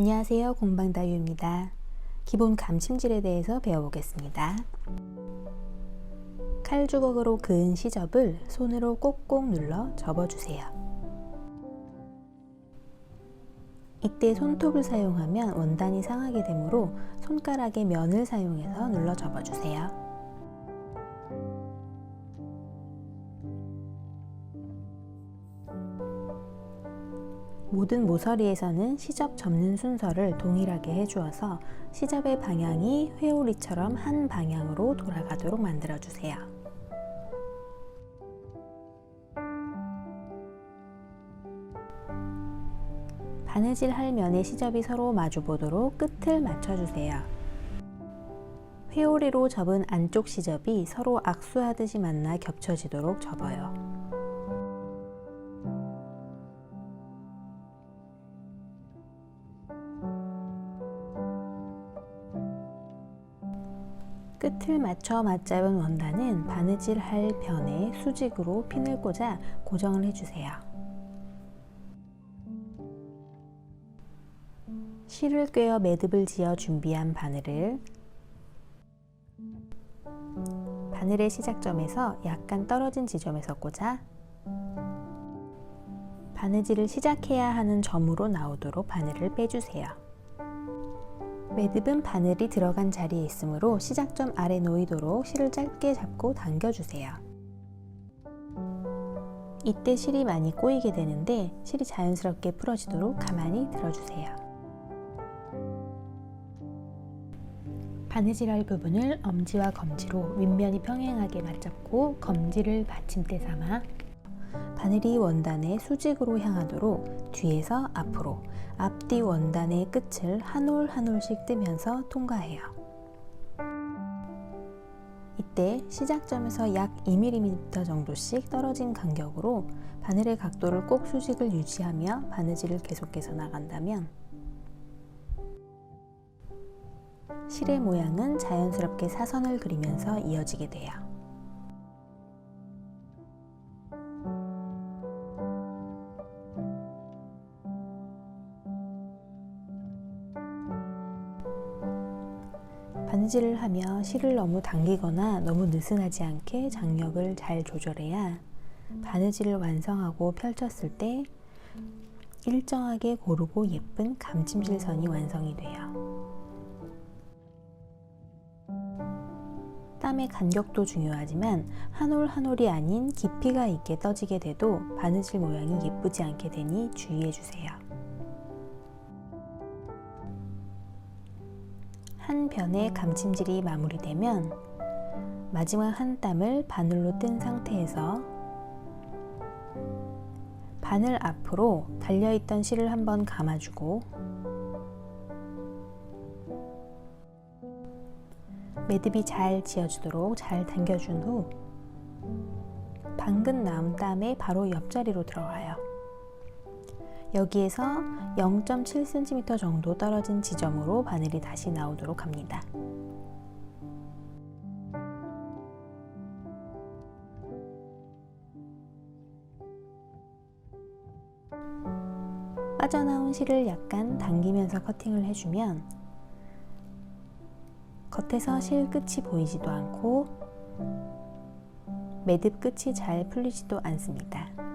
안녕하세요. 공방다유입니다. 기본 감침질에 대해서 배워보겠습니다. 칼주걱으로 그은 시접을 손으로 꼭꼭 눌러 접어주세요. 이때 손톱을 사용하면 원단이 상하게 되므로 손가락의 면을 사용해서 눌러 접어주세요. 모든 모서리에서는 시접 접는 순서를 동일하게 해주어서 시접의 방향이 회오리처럼 한 방향으로 돌아가도록 만들어주세요. 바느질 할 면의 시접이 서로 마주 보도록 끝을 맞춰주세요. 회오리로 접은 안쪽 시접이 서로 악수하듯이 만나 겹쳐지도록 접어요. 끝을 맞춰 맞잡은 원단은 바느질 할 변에 수직으로 핀을 꽂아 고정을 해주세요. 실을 꿰어 매듭을 지어 준비한 바늘을 바늘의 시작점에서 약간 떨어진 지점에서 꽂아 바느질을 시작해야 하는 점으로 나오도록 바늘을 빼주세요. 매듭은 바늘이 들어간 자리에 있으므로 시작점 아래 놓이도록 실을 짧게 잡고 당겨주세요. 이때 실이 많이 꼬이게 되는데 실이 자연스럽게 풀어지도록 가만히 들어주세요. 바느질할 부분을 엄지와 검지로 윗면이 평행하게 맞잡고 검지를 받침대 삼아 바늘이 원단의 수직으로 향하도록 뒤에서 앞으로 앞뒤 원단의 끝을 한 올 한 올씩 뜨면서 통과해요. 이때 시작점에서 약 2mm 정도씩 떨어진 간격으로 바늘의 각도를 꼭 수직을 유지하며 바느질을 계속해서 나간다면 실의 모양은 자연스럽게 사선을 그리면서 이어지게 돼요. 바느질을 하며 실을 너무 당기거나 너무 느슨하지 않게 장력을 잘 조절해야 바느질을 완성하고 펼쳤을 때 일정하게 고르고 예쁜 감침질 선이 완성이 돼요. 땀의 간격도 중요하지만 한 올 한 올이 아닌 깊이가 있게 떠지게 돼도 바느질 모양이 예쁘지 않게 되니 주의해 주세요. 한 변의 감침질이 마무리되면 마지막 한 땀을 바늘로 뜬 상태에서 바늘 앞으로 달려있던 실을 한번 감아주고 매듭이 잘 지어지도록 잘 당겨준 후 방금 나온 땀에 바로 옆자리로 들어가요. 여기에서 0.7cm 정도 떨어진 지점으로 바늘이 다시 나오도록 합니다. 빠져나온 실을 약간 당기면서 커팅을 해주면 겉에서 실 끝이 보이지도 않고 매듭 끝이 잘 풀리지도 않습니다.